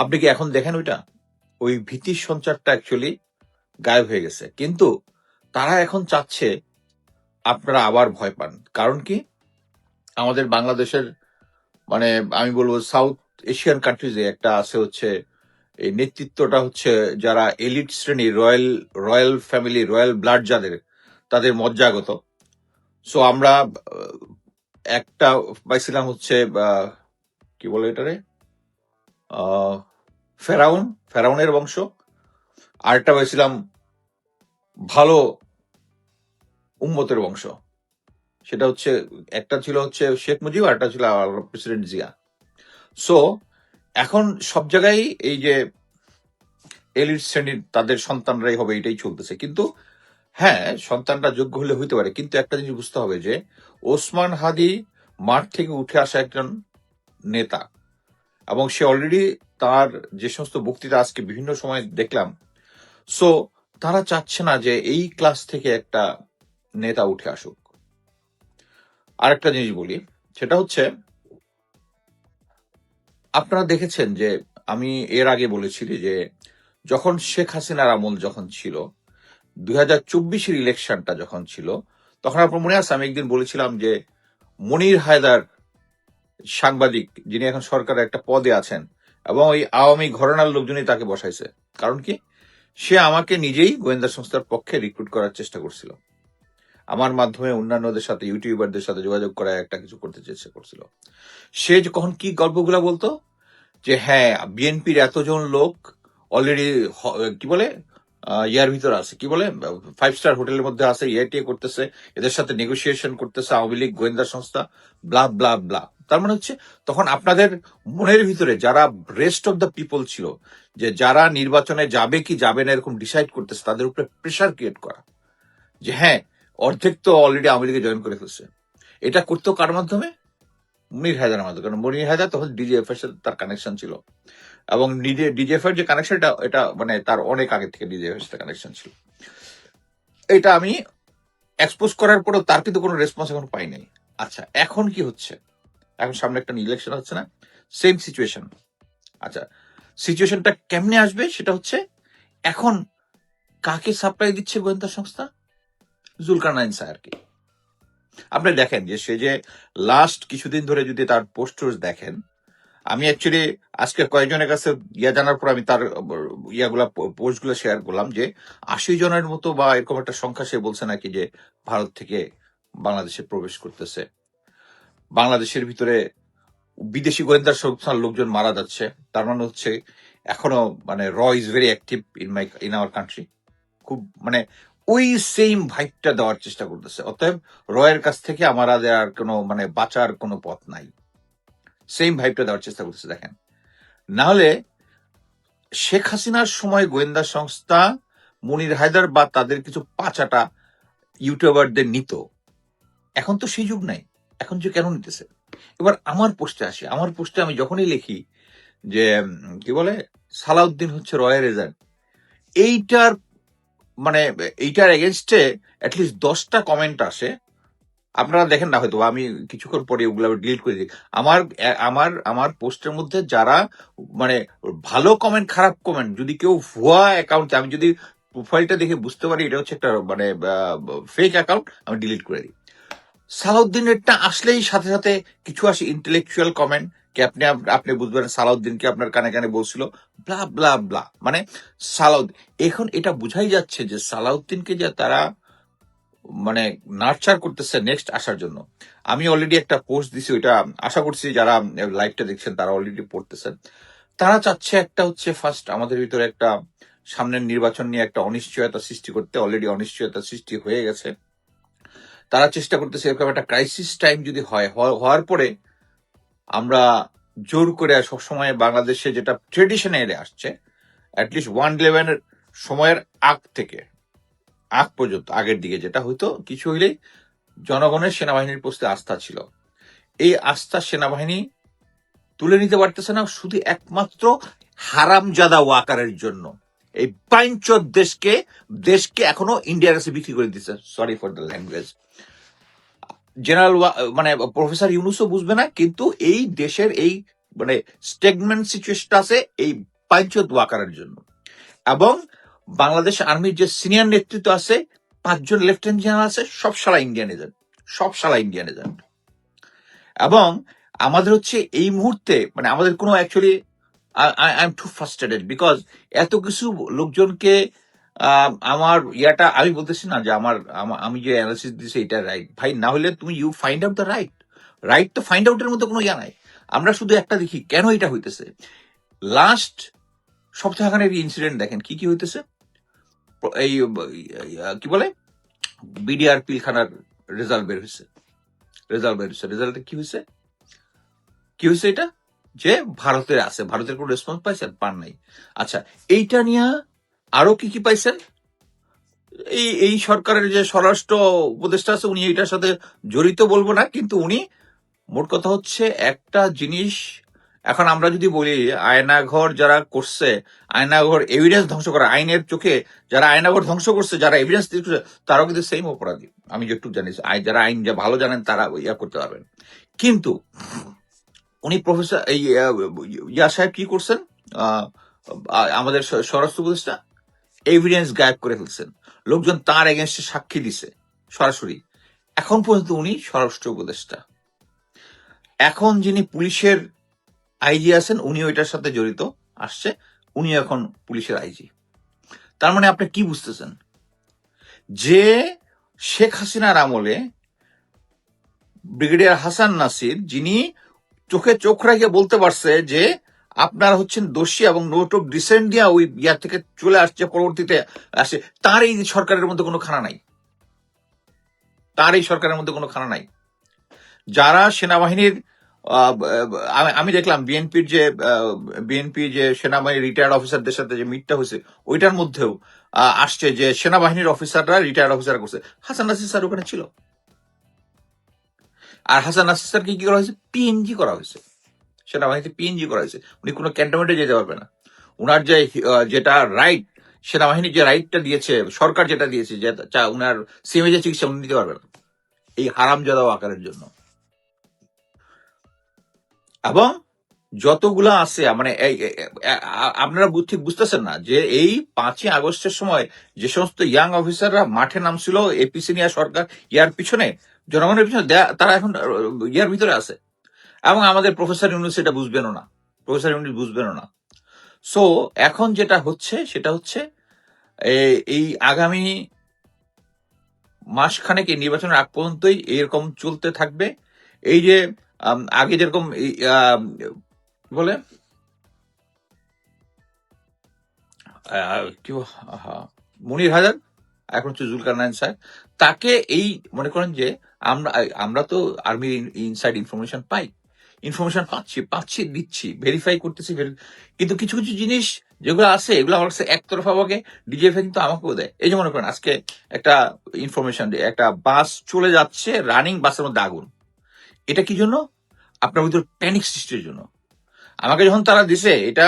আপনি কি এখন দেখেন ওইটা? ওই ভীতির সঞ্চারটা অ্যাকচুয়ালি গায়েব হয়ে গেছে। কিন্তু তারা এখন চাচ্ছে আপনারা আবার ভয় পান। কারণ কি? আমাদের বাংলাদেশের মানে আমি বলব সাউথ এশিয়ান কান্ট্রিজে একটা আছে হচ্ছে, এই নেতৃত্বটা হচ্ছে যারা এলিট শ্রেণি royal royal family royal blood যাদের, তাদের মজ্জাগত। সো আমরা একটা পাইছিলাম হচ্ছে কি বলে এটারে? ফেরাউন, ফেরাউনের বংশ। আরেকটা পাইছিলাম ভালো উম্মতের বংশ। সেটা হচ্ছে, একটা ছিল হচ্ছে শেখ মুজিব, আর একটা ছিল প্রেসিডেন্ট জিয়া। সো এখন সব জায়গায় এই যে এলিট শ্রেণির তাদের সন্তানরাই হবে, এটাই চলতেছে। কিন্তু হ্যাঁ সন্তানরা যোগ্য হলে হইতে পারে। কিন্তু একটা জিনিস বুঝতে হবে যে, ওসমান হাদি মাঠ থেকে উঠে আসা একজন নেতা এবং সে অলরেডি তার যে সমস্ত বক্তৃতা আজকে বিভিন্ন সময় দেখলাম। সো তারা চাচ্ছে না যে এই ক্লাস থেকে একটা নেতা উঠে আসুক। আরেকটা জিনিস বলি, সেটা হচ্ছে, আপনারা দেখেছেন যে আমি এর আগে বলেছি যে যখন শেখ হাসিনার আমল যখন ছিল, দুই হাজার চব্বিশের ইলেকশনটা যখন ছিল, তখন আপনার মনে আছে, আমি একদিন বলেছিলাম যে মনির হায়দার সাংবাদিক যিনি এখন সরকারের একটা পদে আছেন এবং ওই আওয়ামী ঘরানার লোকজনই তাকে বসাইছে। কারণ কি? সে আমাকে নিজেই গোয়েন্দা সংস্থার পক্ষে রিক্রুট করার চেষ্টা করছিল। আমার মাধ্যমে অন্যান্যদের সাথে, ইউটিউবারদের সাথে যোগাযোগ করা একটা কিছু করতে চেষ্টা করছিল। সে যখন কি গল্পগুলা বলতো? যে হ্যাঁ বিএনপির এতজন লোক অলরেডি কি বলে? ইয়ার ভিতর আছে। কি বলে? ফাইভ স্টার হোটেলের মধ্যে আছে ইয়েটিএ করতেছে, এদের সাথে নেগোসিয়েশন করতেছে, আওয়ামী লীগ, গোয়েন্দা সংস্থা ব্লা ব্লা ব্লা তার মানে হচ্ছে, তখন আপনাদের মনের ভিতরে যারা রেস্ট অফ দ্য পিপল ছিল, যে যারা নির্বাচনে যাবে কি যাবে না এরকম ডিসাইড করতেছে, তাদের উপরে প্রেশার ক্রিয়েট করা। যে হ্যাঁ অর্ধেক তো অলরেডি আওয়ামী লীগে জয়েন করে ফেলছে। এটা করতো কার মাধ্যমে? মনির হায়দার মাধ্যমে। কারণ মনির হায়দার তখন ডিজিএফ এর সাথে তার কানেকশন ছিল। এবং ডিজিএফ এর যে কানেকশন এটা মানে তার অনেক আগে থেকে ডিজিএফ এর সাথে কানেকশন ছিল। এটা আমি এক্সপোজ করার পরেও তার কিন্তু কোনো রেসপন্স এখন পাই নাই। আচ্ছা এখন কি হচ্ছে? এখন সামনে একটা ইলেকশন হচ্ছে না? সেম সিচুয়েশন আচ্ছা সিচুয়েশনটা কেমনে আসবে সেটা হচ্ছে, এখন কাকে সাপ্লাই দিচ্ছে গোয়েন্দা সংস্থা? জুলকারনাইন স্যারকে। আপনি দেখেন যে সে যে লাস্ট কিছুদিন ধরে যদি তার পোস্টার দেখেন আমি অ্যাকচুয়ালি আজকে কয়েকজনের কাছে ইয়া জানার পর আমি তার ইয়াগুলা পোস্টগুলো শেয়ার করলাম যে আশি জনের মতো বা এরকম একটা সংখ্যা সে বলছে নাকি যে ভারত থেকে বাংলাদেশে প্রবেশ করতেছে। বাংলাদেশের ভিতরে বিদেশি গোয়েন্দা সংস্থার লোকজন মারা যাচ্ছে। তার মানে হচ্ছে এখনও মানে র is very active in my in our country খুব মানে ওই সেম ভাইবটা দেওয়ার চেষ্টা করতেছে। অতএব রয়ের কাছ থেকে আমার আর কোনো মানে বাঁচার কোনো পথ নাই। সেম ভাইবটা দেওয়ার চেষ্টা করতেছে, দেখেন। না হলে শেখ হাসিনার সময় গোয়েন্দা সংস্থা মনির হায়দার বা তাদের কিছু পাচাটা ইউটিউবারদের নিত। এখন তো সেই যুগ নাই। এখন যে কেন নিতেছে? এবার আমার পোস্টে আসে। আমার পোস্টে আমি যখনই লিখি যে কি বলে? সালাউদ্দিন হচ্ছে রয়্যাল এজেন্ট এইটার মানে এইটার এগেনস্টে অ্যাটলিস্ট দশটা কমেন্ট আসে। আপনারা দেখেন না হয়তো আমি কিছুক্ষণ পরে ওগুলো ডিলিট করে দিই। আমার আমার আমার পোস্টের মধ্যে যারা মানে ভালো কমেন্ট খারাপ কমেন্ট যদি কেউ ভুয়া অ্যাকাউন্ট আমি যদি প্রোফাইলটা দেখে বুঝতে পারি, এটা হচ্ছে একটা মানে ফেক অ্যাকাউন্ট আমি ডিলিট করে দিই। সালাউদ্দিনেরটা আসলেই সাথে সাথে কিছু আসে ইন্টেলেকচুয়াল কমেন্ট কি আপনি আপনি বুঝবেন সালাউদ্দিনকে আপনার কানে কানে বলছিল? ব্লা ব্লা ব্লা মানে সালাউদ্দিন এখন এটা বুঝাই যাচ্ছে যে সালাউদ্দিনকে যে তারা মানে নার্চার করতেছে নেক্সট আসার জন্য। আমি অলরেডি একটা পোস্ট দিছি, ওইটা আশা করছি যারা লাইভটা দেখছেন, তারা অলরেডি পড়তেছেন। তারা চাচ্ছে একটা হচ্ছে ফার্স্ট আমাদের ভিতরে একটা সামনের নির্বাচন নিয়ে একটা অনিশ্চয়তা সৃষ্টি করতে অলরেডি অনিশ্চয়তা সৃষ্টি হয়ে গেছে। তারা চেষ্টা করতেছে এরকম একটা ক্রাইসিস টাইম যদি হয় হওয়া- হওয়ার পরে আমরা জোর করে সবসময় বাংলাদেশে যেটা ট্রেডিশনে এলে আসছে অ্যাটলিস্ট ওয়ান ইলেভেনের সময়ের আগ থেকে। আগ পর্যন্ত, আগের দিকে যেটা হয়তো কিছু হইলেই জনগণের সেনাবাহিনীর প্রতি আস্থা ছিল। এই আস্থা সেনাবাহিনী তুলে নিতে পারতেছে না শুধু একমাত্র হারামজাদা ওয়াকারের জন্য। এই পাঞ্চ দেশকে দেশকে এখনও ইন্ডিয়ার কাছে বিক্রি করে দিচ্ছে। Sorry for the language general মানে প্রফেসর ইউনুসও বুঝবে না, কিন্তু এই দেশের এই মানে স্টেগমেন্ট সিচুয়েশনটা আছে এই পাঞ্চত ওয়াকারের জন্য। এবং বাংলাদেশ আর্মির যে সিনিয়র নেতৃত্ব আছে, পাঁচজন লেফটেন্যান্ট জেনারেল আছে, সব সালা ইন্ডিয়ান এজেন্ট। সব সালা ইন্ডিয়ান এজেন্ট। এবং আমাদের হচ্ছে এই মুহূর্তে মানে আমাদের কোনো actually I am too frustrated because এত কিছু লোকজনকে আমার ইয়াটা, আমি বলতেছি না যে আমার, আমি যে অ্যানালিসিস দিছি এটা রাইট ভাই, না হলে তুমি you find out the right right তো ফাইন্ড আউটের মধ্যে কোনো ইয়া নাই। আমরা শুধু একটা দেখি, কেন এটা হইতেছে? লাস্ট সপ্তাহখানের ইনসিডেন্ট দেখেন, কি কি হইতেছে? এই কি বলে? বিডিআর পিলখানার রেজাল্ট বের হয়েছে রেজাল্ট বের হয়েছে রেজাল্টে কি হয়েছে কি হয়েছে এটা? যে ভারতের আছে। ভারতের কোনো রেসপন্স পাইছেন পান নাই। আচ্ছা এইটা নিয়ে আরও কি কি পাইছেন? এই এই সরকারের যে স্বরাষ্ট্র উপদেষ্টা আছে, উনি এটার সাথে জড়িত বলব না, কিন্তু উনি মোট কথা হচ্ছে একটা জিনিস এখন আমরা যদি বলি আয়নাঘর যারা করছে, আয়নাঘর এভিডেন্স ধ্বংস করা, আইনের চোখে যারা আয়নাঘর ধ্বংস করছে, যারা এভিডেন্স করছে, তারাও কিন্তু সেম অপরাধী। আমি যেটুকু জানি যারা আইন যা ভালো জানেন, তারা ইয়া করতে পারবেন। কিন্তু উনি প্রফেসর এই ইয়া সাহেব কি করছেন? আমাদের স্বরাষ্ট্র উপদেষ্টা এভিডেন্স গায়েব করে ফেলছেন। লোকজন তার এগেনস্টে সাক্ষী দিছে, সরাসরি। এখন পর্যন্ত উনি স্বরাষ্ট্র উপদেষ্টা। এখন যিনি পুলিশের আইজি আছেন উনি ওইটার সাথে জড়িত, আসছে। উনি এখন পুলিশের আইজি। তার মানে আপনি কি বুঝতেছেন? যে শেখ হাসিনার আমলে ব্রিগেডিয়ার হাসান নাসির, যিনি চোখে চোখ রেখে বলতে পারছে যে আপনারা হচ্ছেন দোষী এবং নোট অফ ডিসেন্ট দিয়া ওই ইয়া থেকে চলে আসছে, পরবর্তীতে আসে, তার এই সরকারের মধ্যে কোনো খানা নাই। তার এই সরকারের মধ্যে কোনো খানা নাই। যারা সেনাবাহিনীর আমি- দেখলাম বিএনপির যে বিএনপি যে সেনাবাহিনীর রিটায়ার্ড অফিসারদের সাথে যে মিটটা হয়েছে, ওইটার মধ্যেও আসছে যে সেনাবাহিনীর অফিসাররা রিটায়ার্ড অফিসার করছে। হাসান নাসির স্যার ওখানে ছিল। আর হাসান নাসির স্যারকে কি করা হয়েছে? পিএনজি করা হয়েছে। সেনাবাহিনীতে পিএনজি করা হয়েছে। উনি কোনো ক্যান্টনমেন্টে যেতে পারবে না। উনার যে যেটা রাইট সেনাবাহিনী যে রাইটটা দিয়েছে, সরকার যেটা দিয়েছে যে উনার সিএমএ চিকিৎসা, উনি নিতে পারবে না। এই হারামজাদা আকারের জন্য। এবং যতগুলা আছে মানে আপনারা বু- ঠিক বুঝতেছেন না যে এই পাঁচই আগস্টের সময় যে সমস্ত ইয়াং অফিসাররা মাঠে নামছিল এপিসি নিয়ে, সরকার ইয়ার পিছনে, জনগণের পিছনে তারা এখন ইয়ার ভিতরে আছে। এবং আমাদের প্রফেসর ইউনুস এটা বুঝবেনও না। প্রফেসর ইউনুস বুঝবেনও না। সো এখন যেটা হচ্ছে, সেটা হচ্ছে এই আগামী মাসখানেক এই নির্বাচনের আগ পর্যন্তই এরকম চলতে থাকবে। এই যে আগে যেরকম বলে? কি মনির হাজার, এখন হচ্ছে জুলকার নাইন স্যার, তাকে এই মনে করেন যে আমরা আমরা তো আর্মির ইনসাইড ইনফরমেশন পাই, ইনফরমেশন পাচ্ছি পাচ্ছি, দিচ্ছি ভেরিফাই করতেছি কিন্তু কিছু কিছু জিনিস যেগুলো আছে, এগুলো আমার কাছে একতরফা ভাবে ডিজিএফ কিন্তু আমাকেও দেয়। এই যে মনে করেন, আজকে একটা ইনফরমেশন একটা বাস চলে যাচ্ছে রানিং বাসের মধ্যে আগুন। এটা কি জন্য? আপনার ভিতর প্যানিক সৃষ্টির জন্য। আমাকে যখন তারা দিছে, এটা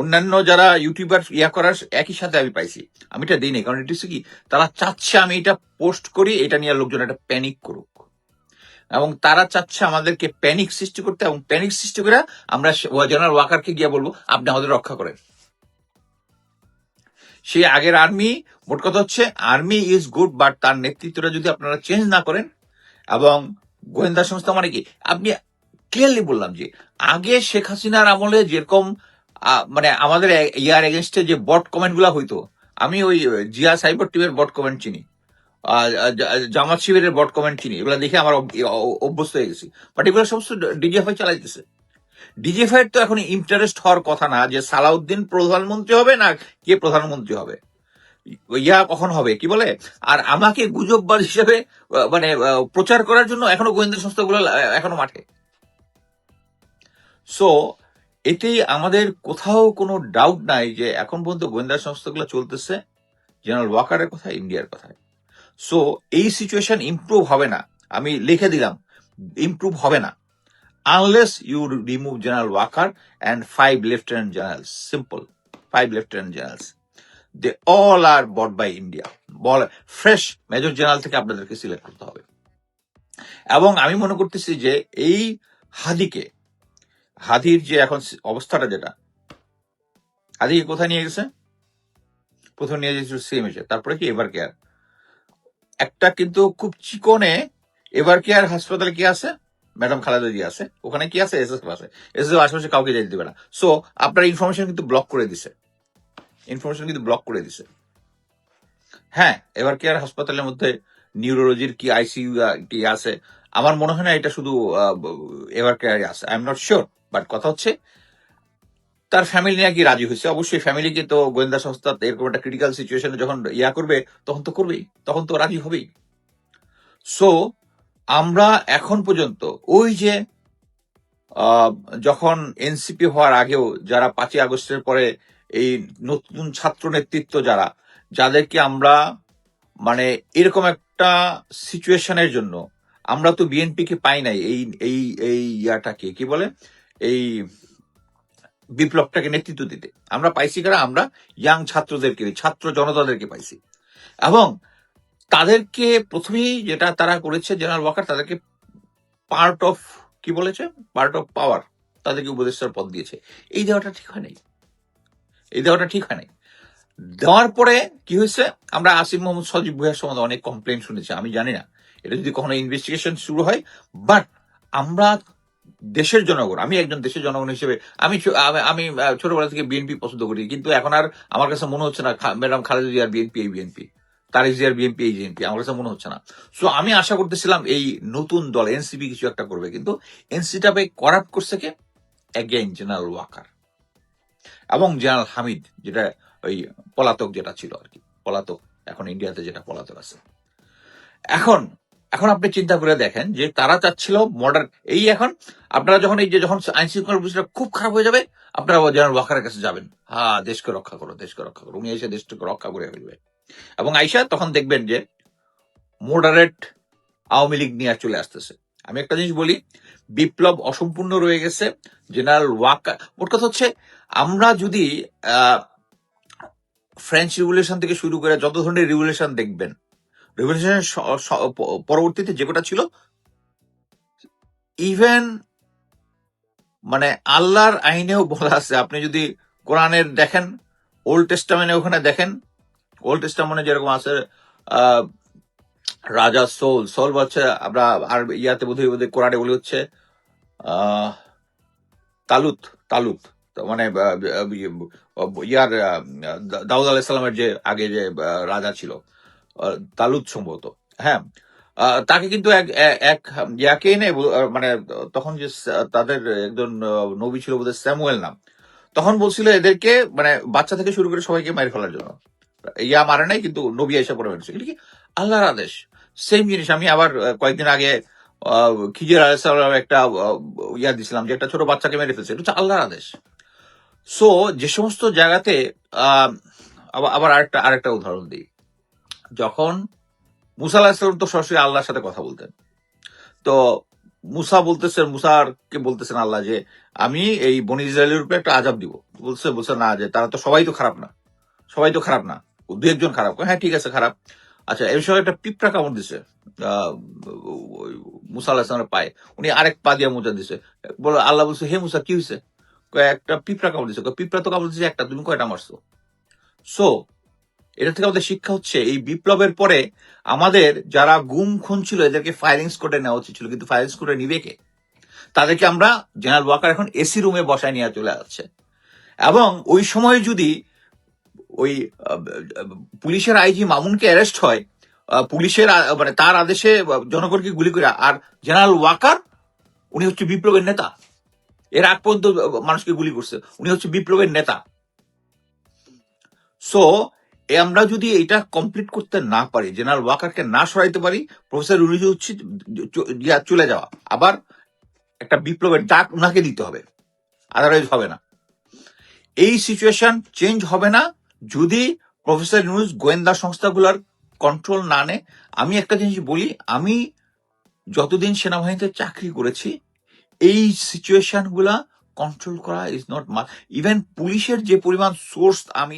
অন্যান্য যারা ইউটিউবার ইয়া করার একই সাথে আমি পাইছি। আমি এটা দিই কারণ এটা কি, তারা চাচ্ছে আমি এটা পোস্ট করি, এটা নিয়ে লোকজন একটা প্যানিক করুক। এবং তারা চাচ্ছে আমাদেরকে প্যানিক সৃষ্টি করতে, এবং প্যানিক সৃষ্টি করে আমরা জেনারেল ওয়াকারকে গিয়ে বলব, আপনি আমাদের রক্ষা করেন। সেই আগের আর্মি, মোট কথা হচ্ছে, আর্মি ইজ গুড বাট তার নেতৃত্বটা যদি আপনারা চেঞ্জ না করেন, এবং গোয়েন্দা সংস্থা মানে কি? আপনি ক্লিয়ারলি বললাম যে, আগে শেখ হাসিনার আমলে যেরকম মানে আমাদের ইয়ার এগেনস্টে যে বট কমেন্টগুলা হইতো, আমি ওই জিয়া সাইবার টিমের বট কমেন্ট চিনি। জামাত শিবিরের বট কমেন্ট চিনি, এগুলো দেখে আমার অভ্যস্ত হয়ে গেছি। বাট এগুলো সমস্ত ডিজিএফআই চালাইতেছে। ডিজিএফআই তো এখন ইন্টারেস্ট হওয়ার কথা না, যে সালাউদ্দিন প্রধানমন্ত্রী হবে না কে প্রধানমন্ত্রী হবে? ইয়া কখন হবে? কি বলে? আর আমাকে গুজববাজ হিসেবে মানে প্রচার করার জন্য এখনও গোয়েন্দা সংস্থাগুলো এখনও মাঠে। সো এতে আমাদের কোথাও কোনো ডাউট নাই যে এখন পর্যন্ত গোয়েন্দা সংস্থাগুলো চলতেছে। জেনারেল ওয়াকারের কথা ইন্ডিয়ার কথায়। সো এই সিচুয়েশন ইমপ্রুভ হবে না। আমি লিখে দিলাম ইমপ্রুভ হবে না। Unless you remove general Waker and five lieutenant generals simple five lieutenant generals they all are bought by India ball fresh major general থেকে আপনাদেরকে সিলেক্ট করতে হবে। এবং আমি মনে করতেছি যে এই হাদিকে, হাদির যে এখন অবস্থাটা যেটা হাদিকে কোথায় নিয়ে গেছে? প্রথমে নিয়ে গেছিল সিএমএসে তারপরে কি এবার কেয়ার একটা কিন্তু খুব চিকনে এবার কেয়ার হাসপাতালে কি আছে? ম্যাডাম খালেদা জি আছে। ওখানে কি আছে? এস এসএসএফ আছে। এসএসএফ আশেপাশে কাউকে যেতে দেবে না। সো আপনার ইনফরমেশন কিন্তু ব্লক করে দিছে। ইনফরমেশন কিন্তু ব্লক করে দিছে। হ্যাঁ এবার কেয়ার হাসপাতালের মধ্যে নিউরোলজির কি আইসিইউ কি আছে? আমার মনে হয় না এটা শুধু এবার কেয়ারে আছে। I am not sure but কথা হচ্ছে, তার ফ্যামিলি নাকি রাজি হয়েছে? অবশ্যই ফ্যামিলিকে তো গোয়েন্দা সংস্থা এরকম একটা ক্রিটিক্যাল সিচুয়েশনে যখন ইয়া করবে, তখন তো করবেই, তখন তো রাজি হবেই। সো আমরা এখন পর্যন্ত ওই যে যখন এনসিপি হওয়ার আগেও, যারা পাঁচই আগস্টের পরে এই নতুন ছাত্র নেতৃত্ব যারা, যাদেরকে আমরা মানে এরকম একটা সিচুয়েশনের জন্য, আমরা তো বিএনপি কে পাই নাই এই এই এই ইয়াটাকে, কি বলে? এই বিপ্লবটাকে নেতৃত্ব দিতে। আমরা পাইছি কারা? আমরা ইয়াং ছাত্রদেরকে, ছাত্র জনতাদেরকে পাইছি। এবং তাদেরকে প্রথমেই যেটা তারা করেছে, জেনারেল ওয়াকার তাদেরকে পার্ট অফ কি বলেছে? পার্ট অফ পাওয়ার তাদেরকে উপদেষ্টার পদ দিয়েছে। এই দেওয়াটা ঠিক হয় নাই। এই দেওয়াটা ঠিক হয় নাই। দেওয়ার পরে কি হয়েছে? আমরা আসিফ মোহাম্মদ সজিব ভুইয়ার সম্বন্ধে অনেক কমপ্লেন শুনেছি, আমি জানি না। এটা যদি কখনো ইনভেস্টিগেশন শুরু হয় বাট আমরা দেশের জনগণ, আমি একজন দেশের জনগণ হিসেবে, আমি আমি- ছোটবেলা থেকে বিএনপি পছন্দ করি, কিন্তু এখন আর আমার কাছে মনে হচ্ছে না ম্যাডাম খালেদা জিয়ার বিএনপি এই বিএনপি তারেক জিয়ার বিএনপি এই বিএনপি আমার কাছে মনে হচ্ছে না। সো আমি আশা করতেছিলাম এই নতুন দল এনসিপি কিছু একটা করবে, কিন্তু এনসিটাবে করাপ্ট করছে কে? অ্যাগেন জেনারেল ওয়াকার এবং জেনারেল হামিদ, যেটা ওই পলাতক যেটা ছিল আর কি, পলাতক, এখন ইন্ডিয়াতে যেটা পলাতক আছে। এখন এখন আপনি চিন্তা করে দেখেন যে তারা চাচ্ছিল মডার্ন এই এখন আপনারা যখন এই যে যখন আইন শৃঙ্খলা পরিস্থিতি খুব খারাপ হয়ে যাবে, আপনারা জেনারেল ওয়াকারের কাছে যাবেন। হ্যাঁ দেশকে রক্ষা করো, দেশকে রক্ষা করো, উনি এসে দেশটাকে রক্ষা করে ফেলবে। এবং আইসা তখন দেখবেন যে মডারেট আওয়ামী লীগ নিয়ে চলে আসতেছে। আমি একটা জিনিস বলি, বিপ্লব অসম্পূর্ণ রয়ে গেছে, জেনারেল ওয়াকার মোট কথা হচ্ছে আমরা যদি ফ্রেঞ্চ রিভলিউশন থেকে শুরু করে যত ধরনের রিভলিউশন দেখবেন স- পরবর্তীতে যে কটা ছিল ইভেন মানে আল্লাহর আইনেও বলা আছে। আপনি যদি কোরআনের দেখেন ওল্ড টেস্টামেন্টে ওখানে দেখেন ওল্ড টেস্টামেন্টে যেরকম আছে রাজা সোল সোল হচ্ছে আমরা আর ইয়াতে বোধহয় বোধহয় কোরআনে বলে হচ্ছে তালুত তালুত। মানে আহ, ইয়ার দাউদ আলাইসালামের যে আগে যে রাজা ছিল তালুত সম্ভবত হ্যাঁ তাকে কিন্তু এক এক- ইয়াকে এনে মানে তখন যে তাদের একজন নবী ছিল বোধহয় স্যামুয়েল নাম তখন বলছিল এদেরকে মানে বাচ্চা থেকে শুরু করে সবাইকে মারি ফেলার জন্য। ইয়া মারে নাই কিন্তু নবী এসে পড়ে ফেলছে। এটা কি আল্লাহর আদেশ? সেম জিনিস আমি আবার কয়েকদিন আগে খিজির আলাইসালাম একটা ইয়া দিছিলাম যে একটা ছোট বাচ্চাকে মেরে ফেলছে। এটা হচ্ছে আল্লাহর আদেশ। সো যে সমস্ত জায়গাতে আবার আরেকটা আরেকটা উদাহরণ দিই। যখন মুসা আলাহিসাল্লাম তো সরাসরি আল্লাহর সাথে কথা বলতেন। তো মুসা বলতেছেন মুসার কে বলতেছেন আল্লাহ যে, আমি এই বনি ইসরায়েলের উপরে একটা আজাব দিব। বলছে বলছে, না, যে, তারা তো সবাই তো খারাপ না। সবাই তো খারাপ না। দু একজন খারাপ। হ্যাঁ ঠিক আছে, খারাপ। আচ্ছা এই সময় একটা পিঁপড়া কামড় দিছে মুসা আলাহিসামের পায়ে। উনি আরেক পা দিয়ে মোজা দিছে। বলে, আল্লাহ বলছে, হে মুসা, কি হয়েছে একটা পিঁপড়া কামড় কয়, পিঁপড়া তো কামড় দিছে একটা তুমি কয়টা মারছো? সো এটা থেকে আমাদের শিক্ষা হচ্ছে এই বিপ্লবের পরে আমাদের যারা গুম খুন ছিল এদেরকে ফায়ারিং স্কোডে নেওয়া উচিত ছিল। কিন্তু ফায়ারিং স্কোডে নিবে কে? তাদেরকে আমরা জেনারেল ওয়াকার এখন এসি রুমে বসায় নিয়ে চলে যাচ্ছে। এবং ওই সময় যদি ওই পুলিশের আইজি মামুনকে অ্যারেস্ট হয় পুলিশের মানে তার আদেশে জনগণকে গুলি করে আর জেনারেল ওয়াকার উনি হচ্ছে বিপ্লবের নেতা। এর আগ পর্যন্ত মানুষকে গুলি করছে। উনি হচ্ছে বিপ্লবের নেতা। সো আমরা যদি এটা কমপ্লিট করতে না পারি জেনারেল ওয়াকারকে না সরাইতে পারি প্রফেসর উনি হচ্ছে চলে যাওয়া, আবার একটা বিপ্লবের ডাক ওনাকে দিতে হবে। আদারওয়াইজ হবে না। এই সিচুয়েশন চেঞ্জ হবে না যদি প্রফেসর ইউনুস গোয়েন্দা সংস্থাগুলোর কন্ট্রোল না নেয়। আমি একটা জিনিস বলি, আমি যতদিন সেনাবাহিনীতে চাকরি করেছি এই সিচুয়েশনগুলা কন্ট্রোল করা ইজ নট ইভেন পুলিশের যে পরিমাণ সোর্স আমি